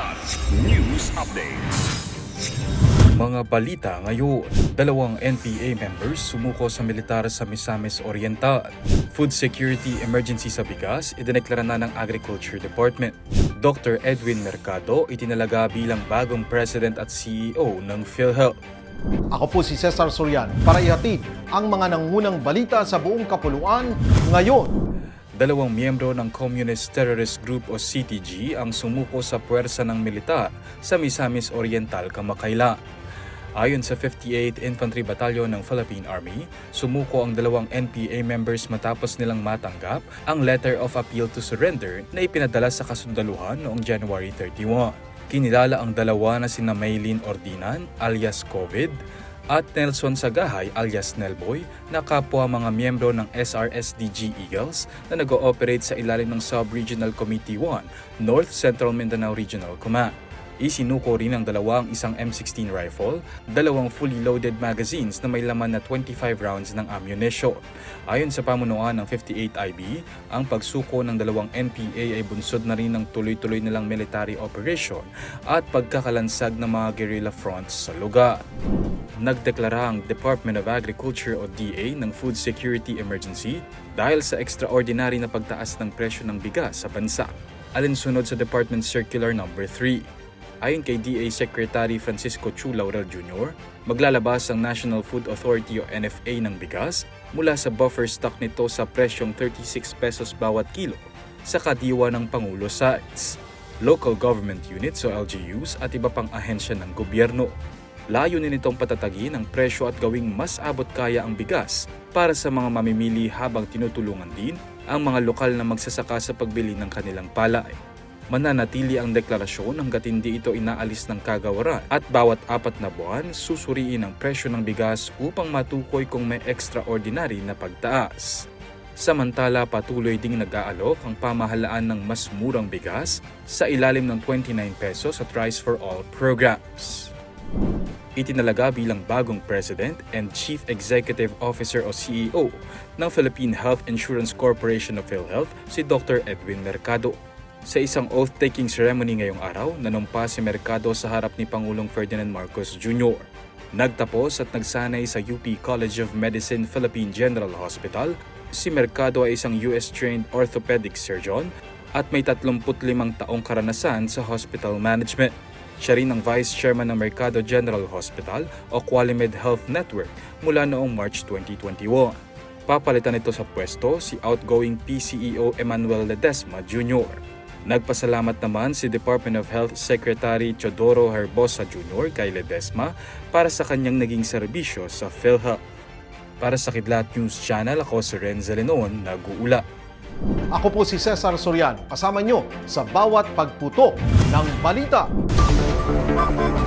Kilat News Updates. Mga balita ngayon, dalawang NPA members sumuko sa militar sa Misamis Oriental. Food security emergency sa bigas, idineklara na ng Agriculture Department. Dr. Edwin Mercado itinalaga bilang bagong president at CEO ng PhilHealth. Ako po si Cesar Sorian para ihatid ang mga nangunang balita sa buong kapuluan ngayon. Dalawang miyembro ng Communist Terrorist Group o CTG ang sumuko sa puwersa ng militar sa Misamis Oriental kamakailan. Ayon sa 58th Infantry Battalion ng Philippine Army, sumuko ang dalawang NPA members matapos nilang matanggap ang Letter of Appeal to Surrender na ipinadala sa kasundaluhan noong January 31. Kinilala ang dalawa na sina Maylin Ordinan alias COVID at Nelson Sagahay alias Nelboy na kapwa mga miyembro ng SRSDG Eagles na nag-ooperate sa ilalim ng Sub-Regional Committee 1, North Central Mindanao Regional Command. Isinuko rin ng dalawang isang M16 rifle, dalawang fully loaded magazines na may laman na 25 rounds ng ammunition. Ayon sa pamunuan ng 58IB, ang pagsuko ng dalawang NPA ay bunsod na rin ng tuloy-tuloy nilang military operation at pagkakalansag ng mga guerrilla fronts sa lugar. Nagdeklara ang Department of Agriculture o DA ng food security emergency dahil sa extraordinary na pagtaas ng presyo ng bigas sa bansa. Alinsunod sa Department Circular No. 3. Ayon kay DA Secretary Francisco Chu Laurel Jr., maglalabas ang National Food Authority o NFA ng bigas mula sa buffer stock nito sa presyong 36 pesos bawat kilo sa kadiwa ng Pangulo sa local government units o LGUs at iba pang ahensya ng gobyerno. Layunin nitong patatagin ang presyo at gawing mas abot kaya ang bigas para sa mga mamimili habang tinutulungan din ang mga lokal na magsasaka sa pagbili ng kanilang palay. Mananatili ang deklarasyon hanggat hindi ito inaalis ng kagawaran at bawat apat na buwan susuriin ang presyo ng bigas upang matukoy kung may extraordinary na pagtaas. Samantala patuloy ding nag-aalok ang pamahalaan ng mas murang bigas sa ilalim ng 29 pesos at Rice for All programs. Itinalaga bilang bagong President and Chief Executive Officer o CEO ng Philippine Health Insurance Corporation of PhilHealth si Dr. Edwin Mercado. Sa isang oath-taking ceremony ngayong araw, nanumpa si Mercado sa harap ni Pangulong Ferdinand Marcos Jr. Nagtapos at nagsanay sa UP College of Medicine Philippine General Hospital, si Mercado ay isang US-trained orthopedic surgeon at may 35 taong karanasan sa hospital management. Siya rin ang Vice Chairman ng Mercado General Hospital o Qualimed Health Network mula noong March 2021. Papalitan ito sa pwesto si outgoing PCEO Emmanuel Ledesma Jr. Nagpasalamat naman si Department of Health Secretary Teodoro Herbosa Jr. kay Ledesma para sa kanyang naging serbisyo sa PhilHealth. Para sa Kidlat News Channel, ako si Renzo Lenon, nag-uula. Ako po si Cesar Sorian, kasama nyo sa bawat pagputo ng balita. Thank you.